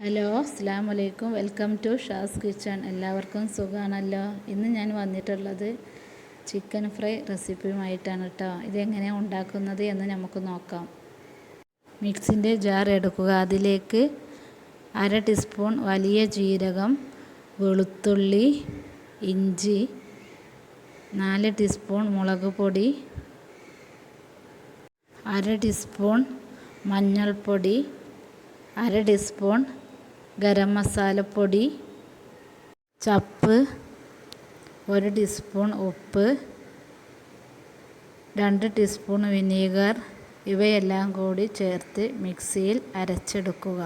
Hello അസ്സാം വലൈക്കും welcome to Shaz kitchen. എല്ലാവർക്കും സുഖമാണല്ലോ ഇന്ന് ഞാൻ വന്നിട്ടുള്ളത് ചിക്കൻ ഫ്രൈ റെസിപ്പിയുമായിട്ടാണ് കേട്ടോ ഇതെങ്ങനെയാണ് ഉണ്ടാക്കുന്നത് എന്ന് നമുക്ക് നോക്കാം. മിക്സിന്റെ ജാർ എടുക്കുക. അതിലേക്ക് അര ടീസ്പൂൺ വലിയ ജീരകം വെളുത്തുള്ളി ഇഞ്ചി നാല് ടീസ്പൂൺ മുളക് പൊടി അര ടീസ്പൂൺ മഞ്ഞൾപ്പൊടി അര ടീസ്പൂൺ ഗരം മസാലപ്പൊടി ചപ്പ് ഒരു ടീസ്പൂൺ ഉപ്പ് രണ്ട് ടീസ്പൂൺ വിനീഗർ ഇവയെല്ലാം കൂടി ചേർത്ത് മിക്സിയിൽ അരച്ചെടുക്കുക.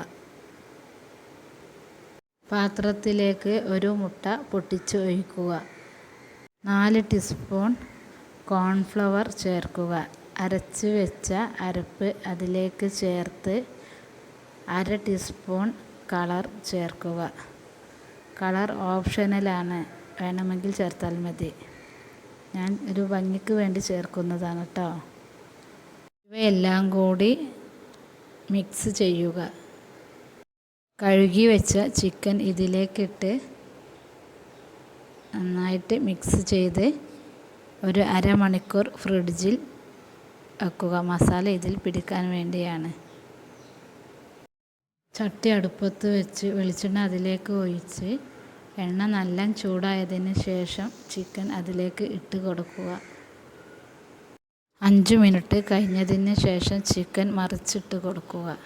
പാത്രത്തിലേക്ക് ഒരു മുട്ട പൊട്ടിച്ച് ഒഴിക്കുക. നാല് ടീസ്പൂൺ കോൺഫ്ലവർ ചേർക്കുക. അരച്ച് വെച്ച അരപ്പ് അതിലേക്ക് ചേർത്ത് അര ടീസ്പൂൺ കളർ ചേർക്കുക. കളർ ഓപ്ഷനലാണ് വേണമെങ്കിൽ ചേർത്താൽ മതി. ഞാൻ ഒരു ഭംഗിക്ക് വേണ്ടി ചേർക്കുന്നതാണ് കേട്ടോ ഇവയെല്ലാം കൂടി മിക്സ് ചെയ്യുക. കഴുകി വെച്ച ചിക്കൻ ഇതിലേക്കിട്ട് നന്നായിട്ട് മിക്സ് ചെയ്ത് ഒരു അരമണിക്കൂർ ഫ്രിഡ്ജിൽ വെക്കുക. മസാല ഇതിൽ പിടിക്കാൻ വേണ്ടിയാണ്. ചട്ടി അടുപ്പത്ത് വെച്ച് വെളിച്ചെണ്ണ അതിലേക്ക് ഒഴിച്ച് എണ്ണ നല്ല ചൂടായതിന് ശേഷം ചിക്കൻ അതിലേക്ക് ഇട്ട് കൊടുക്കുക. അഞ്ച് മിനിറ്റ് കഴിഞ്ഞതിന് ശേഷം ചിക്കൻ മറിച്ചിട്ട് കൊടുക്കുക.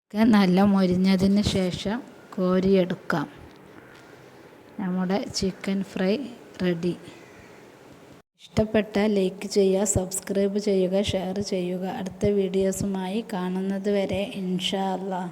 ചിക്കൻ നല്ല മൊരിഞ്ഞതിന് ശേഷം കോരിയെടുക്കാം. നമ്മുടെ ചിക്കൻ ഫ്രൈ റെഡി. ഇഷ്ടപ്പെട്ടാൽ ലൈക്ക് ചെയ്യുക സബ്സ്ക്രൈബ് ചെയ്യുക ഷെയർ ചെയ്യുക. അടുത്ത വീഡിയോസുമായി കാണുന്നത് വരെ ഇൻഷാ അല്ലാ